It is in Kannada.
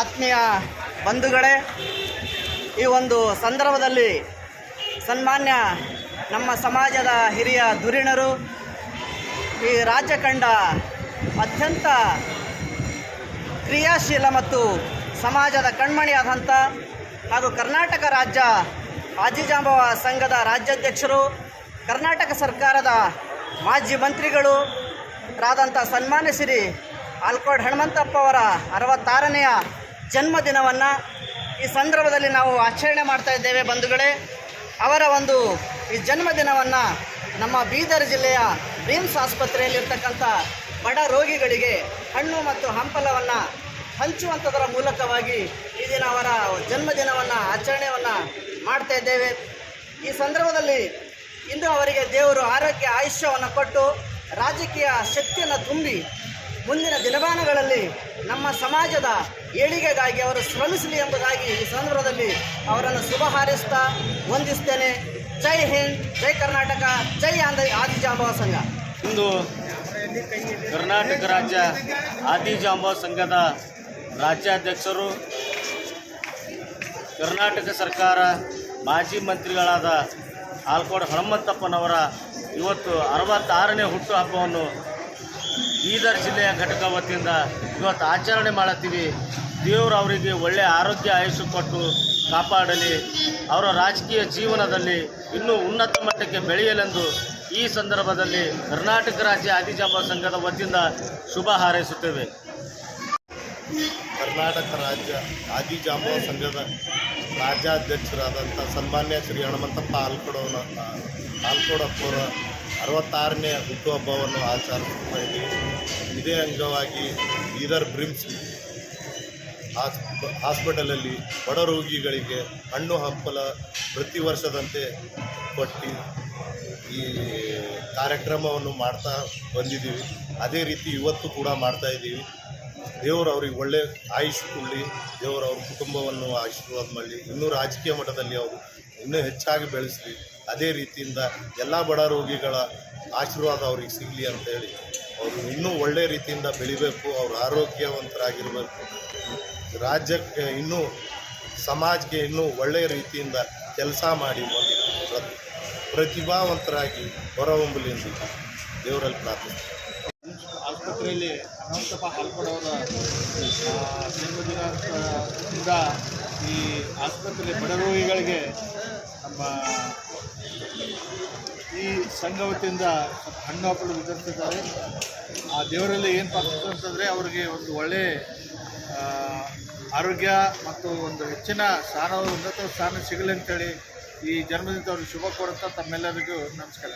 ಆತ್ಮೀಯ ಬಂಧುಗಳೇ, ಈ ಒಂದು ಸಂದರ್ಭದಲ್ಲಿ ಸನ್ಮಾನ್ಯ ನಮ್ಮ ಸಮಾಜದ ಹಿರಿಯ ಧುರೀಣರು, ಈ ರಾಜ್ಯ ಕಂಡ ಅತ್ಯಂತ ಕ್ರಿಯಾಶೀಲ ಮತ್ತು ಸಮಾಜದ ಕಣ್ಮಣಿಯಾದಂಥ ಹಾಗೂ ಕರ್ನಾಟಕ ರಾಜ್ಯ ಆಜಿಜಾಂಬವ ಸಂಘದ ರಾಜ್ಯಾಧ್ಯಕ್ಷರು, ಕರ್ನಾಟಕ ಸರ್ಕಾರದ ಮಾಜಿ ಮಂತ್ರಿಗಳು, ರಾದಂಥ ಸನ್ಮಾನ್ಯ ಶ್ರೀ ಆಲ್ಕೋಡ್ ಹನುಮಂತಪ್ಪ ಅವರ ಅರವತ್ತಾರನೆಯ ಜನ್ಮದಿನವನ್ನು ಈ ಸಂದರ್ಭದಲ್ಲಿ ನಾವು ಆಚರಣೆ ಮಾಡ್ತಾ ಇದ್ದೇವೆ ಬಂಧುಗಳೇ. ಅವರ ಒಂದು ಈ ಜನ್ಮದಿನವನ್ನು ನಮ್ಮ ಬೀದರ್ ಜಿಲ್ಲೆಯ ರಿಮ್ಸ್ ಆಸ್ಪತ್ರೆಯಲ್ಲಿರ್ತಕ್ಕಂಥ ಬಡ ರೋಗಿಗಳಿಗೆ ಹಣ್ಣು ಮತ್ತು ಹಂಪಲವನ್ನು ಹಂಚುವಂಥದರ ಮೂಲಕವಾಗಿ ಈ ದಿನ ಅವರ ಜನ್ಮದಿನವನ್ನು ಆಚರಣೆಯನ್ನು ಮಾಡ್ತಾ ಇದ್ದೇವೆ. ಈ ಸಂದರ್ಭದಲ್ಲಿ ಇಂದು ಅವರಿಗೆ ದೇವರು ಆರೋಗ್ಯ, ಆಯುಷ್ಯವನ್ನು ಕೊಟ್ಟು ರಾಜಕೀಯ ಶಕ್ತಿಯನ್ನು ತುಂಬಿ ಮುಂದಿನ ದಿನಮಾನಗಳಲ್ಲಿ ನಮ್ಮ ಸಮಾಜದ ಏಳಿಗೆಗಾಗಿ, ಅವರು ಶ್ರಮಿಸಲಿ ಎಂಬುದಾಗಿ ಈ ಸಂದರ್ಭದಲ್ಲಿ ಅವರನ್ನು ಶುಭ ಹಾರೈಸ್ತಾ ವಂದಿಸ್ತೇನೆ. ಜೈ ಹಿಂದ್, ಜೈ ಕರ್ನಾಟಕ, ಜೈ ಆಂಧ್ರ, ಆದಿಜಾಂಬವ ಸಂಘ. ಇಂದು ಕರ್ನಾಟಕ ರಾಜ್ಯ ಆದಿಜಾಂಬ ಸಂಘದ ರಾಜ್ಯಾಧ್ಯಕ್ಷರು, ಕರ್ನಾಟಕ ಸರ್ಕಾರ ಮಾಜಿ ಮಂತ್ರಿಗಳಾದ ಆಲ್ಕೋಡ್ ಹನುಮಂತಪ್ಪನವರ ಇವತ್ತು ಅರವತ್ತಾರನೇ ಹುಟ್ಟುಹಬ್ಬವನ್ನು ಬೀದರ್ ಜಿಲ್ಲೆಯ ಘಟಕ ವತಿಯಿಂದ ಇವತ್ತು ಆಚರಣೆ ಮಾಡತ್ತೀವಿ. ದೇವರು ಅವರಿಗೆ ಒಳ್ಳೆಯ ಆರೋಗ್ಯ ಆಯುಷ್ಯ ಕೊಟ್ಟು ಕಾಪಾಡಲಿ. ಅವರ ರಾಜಕೀಯ ಜೀವನದಲ್ಲಿ ಇನ್ನೂ ಉನ್ನತ ಮಟ್ಟಕ್ಕೆ ಬೆಳೆಯಲೆಂದು ಈ ಸಂದರ್ಭದಲ್ಲಿ ಕರ್ನಾಟಕ ರಾಜ್ಯ ಆದಿಜಾಂಬ ಸಂಘದ ವತಿಯಿಂದ ಶುಭ ಹಾರೈಸುತ್ತೇವೆ. ಕರ್ನಾಟಕ ರಾಜ್ಯ ಆದಿಜಾಬ ಸಂಘದ ರಾಜ್ಯಾಧ್ಯಕ್ಷರಾದಂಥ ಸನ್ಮಾನ್ಯ ಶ್ರೀ ಹನುಮಂತಪ್ಪ ಆಲ್ಕೊಡವನ ಆಲ್ಕೊಡಪ್ಪವರ ಅರವತ್ತಾರನೇ ಹುಟ್ಟುಹಬ್ಬವನ್ನು ಆಚರಿಸುತ್ತಾ ಇದ್ದೀವಿ. ಇದೇ ಅಂಗವಾಗಿ ಬೀದರ್ ಬ್ರಿಮ್ಸ್ ಹಾಸ್ಪ, ಹಾಸ್ಪಿಟಲಲ್ಲಿ ಬಡ ರೋಗಿಗಳಿಗೆ ಹಣ್ಣು ಹಂಪಲ ಪ್ರತಿ ವರ್ಷದಂತೆ ಕೊಟ್ಟು ಈ ಕಾರ್ಯಕ್ರಮವನ್ನು ಮಾಡ್ತಾ ಬಂದಿದ್ದೀವಿ. ಅದೇ ರೀತಿ ಇವತ್ತು ಕೂಡ ಮಾಡ್ತಾ ಇದ್ದೀವಿ. ದೇವರು ಅವ್ರಿಗೆ ಒಳ್ಳೆ ಆಯುಷ್ ಕೊಡಲಿ. ದೇವರು ಅವ್ರ ಕುಟುಂಬವನ್ನು ಆಶೀರ್ವಾದ ಮಾಡಲಿ. ಇನ್ನೂ ರಾಜಕೀಯ ಮಟ್ಟದಲ್ಲಿ ಅವರು ಇನ್ನೂ ಹೆಚ್ಚಾಗಿ ಬೆಳೆಸಲಿ. ಅದೇ ರೀತಿಯಿಂದ ಎಲ್ಲ ಬಡ ರೋಗಿಗಳ ಆಶೀರ್ವಾದ ಅವ್ರಿಗೆ ಸಿಗಲಿ ಅಂತೇಳಿ ಅವರು ಇನ್ನೂ ಒಳ್ಳೆ ರೀತಿಯಿಂದ ಬೆಳಿಬೇಕು, ಅವ್ರು ಆರೋಗ್ಯವಂತರಾಗಿರಬೇಕು. ರಾಜ್ಯಕ್ಕೆ ಇನ್ನೂ ಸಮಾಜಕ್ಕೆ ಇನ್ನೂ ಒಳ್ಳೆಯ ರೀತಿಯಿಂದ ಕೆಲಸ ಮಾಡಿ ಪ್ರತಿಭಾವಂತರಾಗಿ ಹೊರಹೊಂಬಲಿ ಎಂದು ದೇವರಲ್ಲಿ ಪ್ರಾರ್ಥನೆ ಆಸ್ಪತ್ರೆಯಲ್ಲಿ ಅನಂತಪ್ಪ ಹಾಲ್ಕೊಡೋರ ಜನ್ಮದಿನದಿಂದ ಈ ಆಸ್ಪತ್ರೆ ಬಡ ರೋಗಿಗಳಿಗೆ ನಮ್ಮ ಈ ಸಂಘ ವತಿಯಿಂದ ಹಣ್ಣು ಹಪ್ಪಳು ವಿತರಿಸಿದ್ದಾರೆ. ಆ ದೇವರಲ್ಲಿ ಏನು ಪಾತ್ರ ಅಂತಂದರೆ ಅವರಿಗೆ ಒಂದು ಒಳ್ಳೆ ಆರೋಗ್ಯ ಮತ್ತು ಒಂದು ಹೆಚ್ಚಿನ ಸ್ಥಾನ, ಉನ್ನತ ಸ್ಥಾನ ಸಿಗಲಿ ಅಂತೇಳಿ ಈ ಜನ್ಮದಿಂದ ಅವ್ರಿಗೆ ಶುಭ ಕೋರುತ್ತಾ ತಮ್ಮೆಲ್ಲರಿಗೂ ನಮಸ್ಕಾರ.